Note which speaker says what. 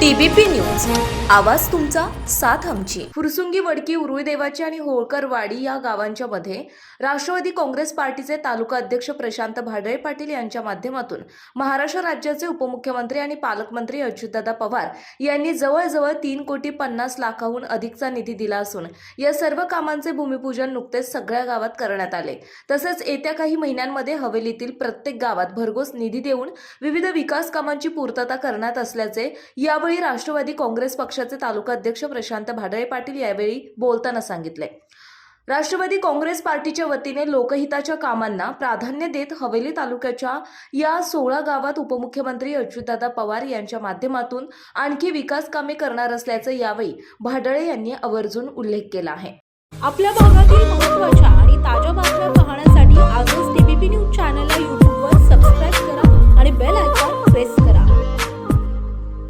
Speaker 1: TBP news. आवाज तुमचा साथ आमची. फुरसुंगी वडकी उरुळदेवाची आणि होळकरवाडी या गावांच्या मध्ये राष्ट्रवादी काँग्रेस पार्टीचे तालुका अध्यक्ष प्रशांत भाडळे पाटील यांच्या माध्यमातून महाराष्ट्र राज्याचे उपमुख्यमंत्री आणि पालकमंत्री अच्युतदादा पवार यांनी जवळजवळ तीन कोटी पन्नास लाखाहून अधिकचा निधी दिला असून या सर्व कामांचे भूमिपूजन नुकतेच सगळ्या गावात करण्यात आले. तसेच येत्या काही महिन्यांमध्ये हवेलीतील प्रत्येक गावात भरघोस निधी देऊन विविध विकास कामांची पूर्तता करण्यात असल्याचे यावेळी राष्ट्रवादी काँग्रेस पक्षाचे तालुका अध्यक्ष प्रशांत भाडळे पाटील यावेळी बोलताना सांगितले. राष्ट्रवादी काँग्रेस पार्टीच्या वतीने लोकहिताच्या कामांना प्राधान्य देत हवेली तालुक्याच्या या सोळा गावात उपमुख्यमंत्री अच्युतदादा पवार यांच्या माध्यमातून आणखी विकास कामे करणार असल्याचं यावेळी भाडळे यांनी आवर्जून उल्लेख केला आहे.
Speaker 2: आपल्या भागातील महत्त्वाच्या आणि ताज्या